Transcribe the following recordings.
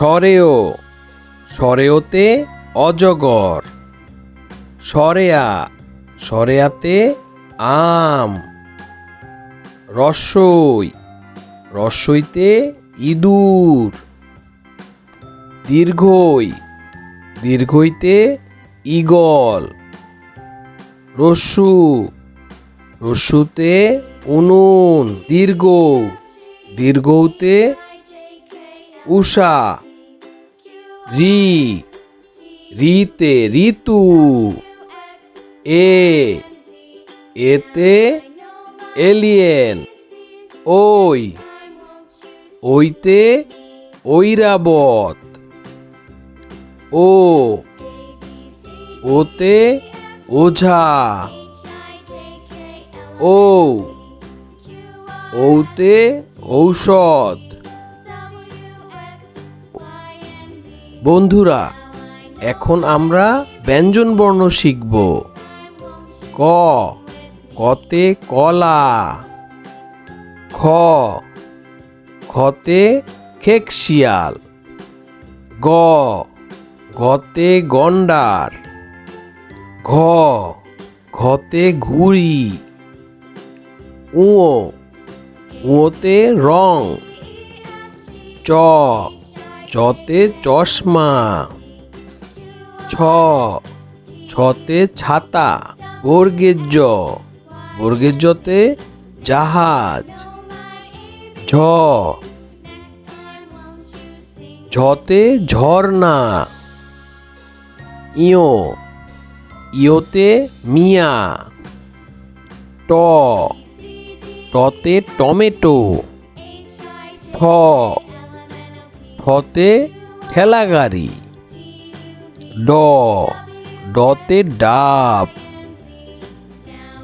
সরেও, সরেওতে অজগর, সরেয়া, সরেয়াতে আম, রসই, রসইতে ইঁদুর, দীর্ঘই, দীর্ঘইতে ঈগল, রসু রস্যুতে উনুন দীর্ঘ দীর্ঘতে উষা রি, রিতে ঋতু, এ, এতে এলিয়েন, ওই, ওইতে ঐরাবত, ও, ওতে ওঝা, ও, ওতে ঔষধ বন্ধুরা, এখন আমরা ব্যঞ্জন বর্ণ শিখব। ক, কতে কলা। খ, খতে খেকশিয়াল গ, গতে গন্ডার। ঘ, ঘতে ঘুড়ি। উঁ উঁতে রং। চ চতে চশমা, ছ, ছতে ছাতা বর্গের জ বর্গের জতে জাহাজ, ঝ, ঝতে ঝর্ণা, ইয়ো, ইয়োতে মিয়া, ট, টতে টমেটো ঠ ঠতে ঠেলাগাড়ি। ড, ডতে ডাব।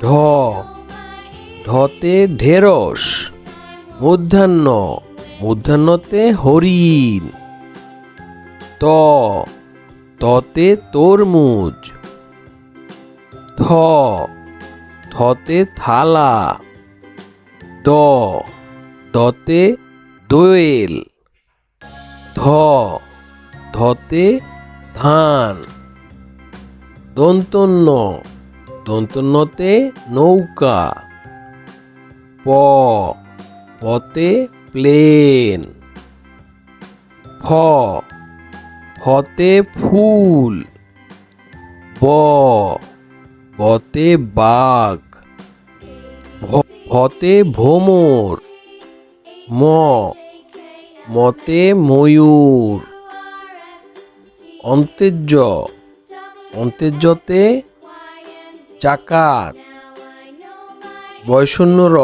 ঢ, ঢতে ঢেঁড়স। মধ্যাহ্ন, মধ্যাহ্নতে হরিণ। ত, ততে তরমুজ। থ, থতে থালা। দ দতে দোয়েল। ধ, ধতে ধান। দন্তন্য, দন্তন্যতে নৌকা। প, পতে প্লেন। ফ ফতে ফুল। ব বতে বাঘ। ভতে ভোমর ম মতে ময়ূর। অন্তেজ্য। অন্তেজ্যতে চাকাত। বয়শূন্য র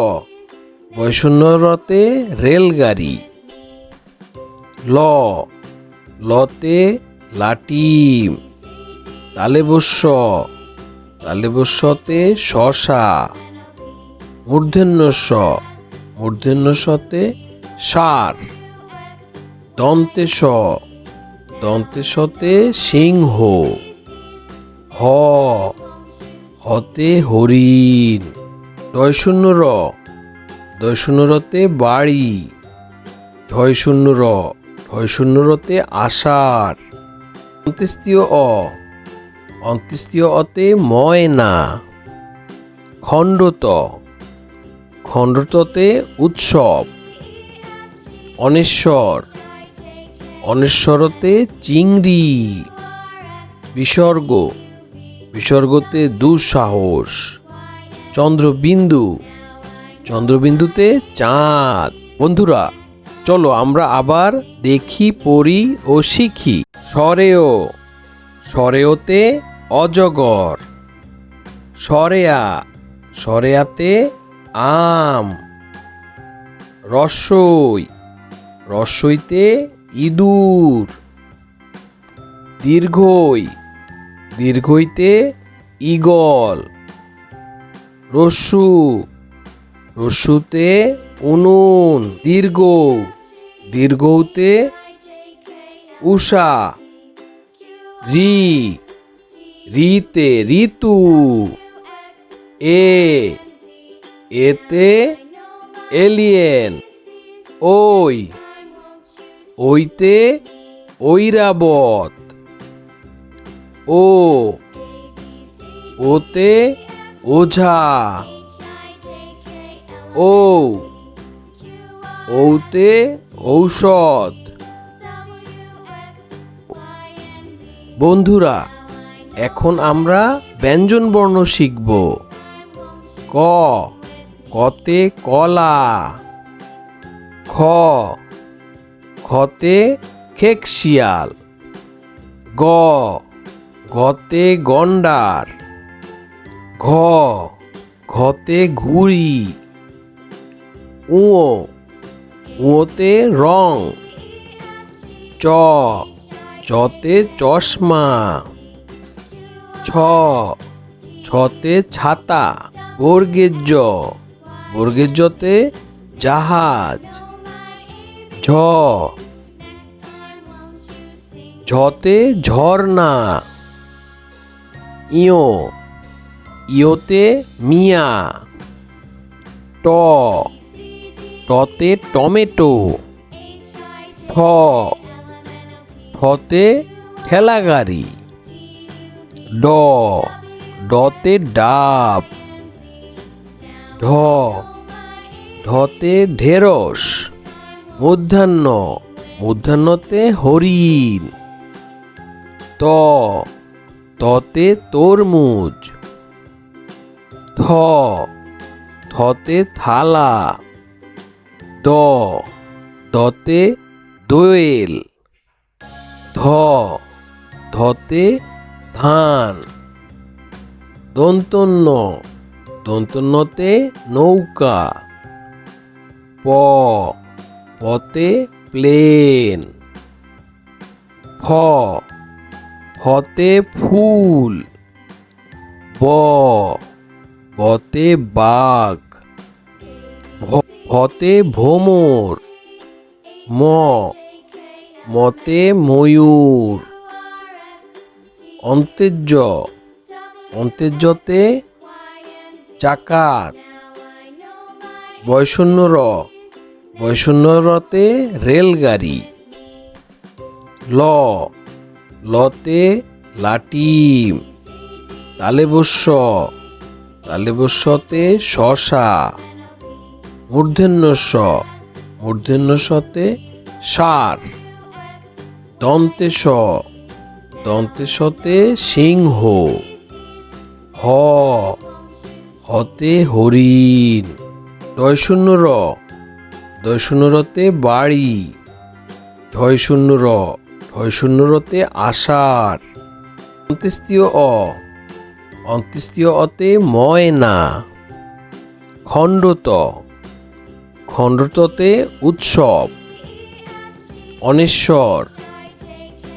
বয়শূন্য রতে রেলগাড়ি। ল। লতে লাটিম। তালে বস্য তালে বস্যতে শশা। মূর্ধন্য স মূর্ধন্য সার। দন্তে স, দন্তে সতে সিংহ, হ, হতে হরিণ দয় শূন্য র দয় শূন্য রতে বাড়ি ঢয় শূন্য র ঢয় শূন্য রতে আষাঢ়, অন্ত্যেষ্টিয় অ, অন্ত্যেষ্টিয় অতে ময়না, খণ্ডত, খণ্ডততে উৎসব, অনেশ্বর অনেশ্বরতে চিংড়ি। বিসর্গ। বিসর্গতে দুঃসাহস। চন্দ্রবিন্দু। চন্দ্রবিন্দুতে চাঁদ। বন্ধুরা, চলো আমরা আবার দেখি, পড়ি ও শিখি। সরেও সরেওতে অজগর। সরেয়া সরেয়াতে আম। রসই। রসইতে ইঁদুর। দীর্ঘই, দীর্ঘইতে ঈগল। রস্যু রস্যুতে উনুন। দীর্ঘ দীর্ঘতে উষা। রি, রিতে ঋতু। এ, এতে এলিয়েন। ওই ওইতে ঐরাবত। ও, ওতে ওঝা। ও ঔতে ঔষধ। বন্ধুরা, এখন আমরা ব্যঞ্জন বর্ণ শিখব। ক, কতে কলা। খ খতে খেকশিয়াল গ, ঘতে গন্ডার। ঘ, ঘতে ঘুড়ি। উঁ উঁতে রং। চ, চতে চশমা। ছ, ছতে ছাতা। বর্গের জ বর্গের জতে জাহাজ। ঝ। ঝতে ঝর্ণা। ইয়ো। ইয়োতে মিয়া। ট। টতে টমেটো। ঠ ঠতে ঠেলা গাড়ি ড। ডতে ডাব। ঢ। ঢতে ঢেঁড়স। মধ্যাহ্ন। মধ্যাহ্নতে হরিণ। ত। ততে তরমুজ। থ। থতে থালা। দ। দতে দোয়েল। ধ। ধতে ধান। দন্তন্য। দন্তন্যতে নৌকা। প। পতে প্লেন। ফ ফতে ফুল। ব বতে বাঘ। ভতে ভোমর। ম, মতে ময়ূর। অন্তেজ্য অন্তেজ্যতে চাকাত। বয়শূন্য র বয়শূন্য রতে রেলগাড়ি। ল, লতে লাটিম তালেবস্য তালেবস্যতে শশা মূর্ধন্য স সতে সার দন্তে স দন্তে সতে সিংহ। হ, হতে হরিণ। ডয় শূন্য র দয় রতে বাড়ি ঢয় শূন্য র ঢয় শূন্য রতে আষাঢ়, অন্ত্যেষ্টিয় অ, অন্ত্যেষ্টীয় অতে ময়না, খণ্ডত, খণ্ডততে উৎসব, অনেশ্বর,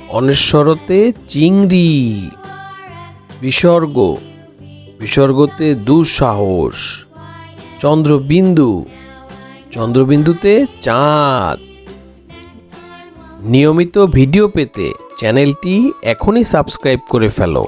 অনেশ্বরতে চিংড়ি, বিসর্গ, বিসর্গতে দুঃসাহস, চন্দ্রবিন্দু চন্দ্রবিন্দুতে চাঁদ। নিয়মিত ভিডিও পেতে চ্যানেলটি এখনই সাবস্ক্রাইব করে ফেলো।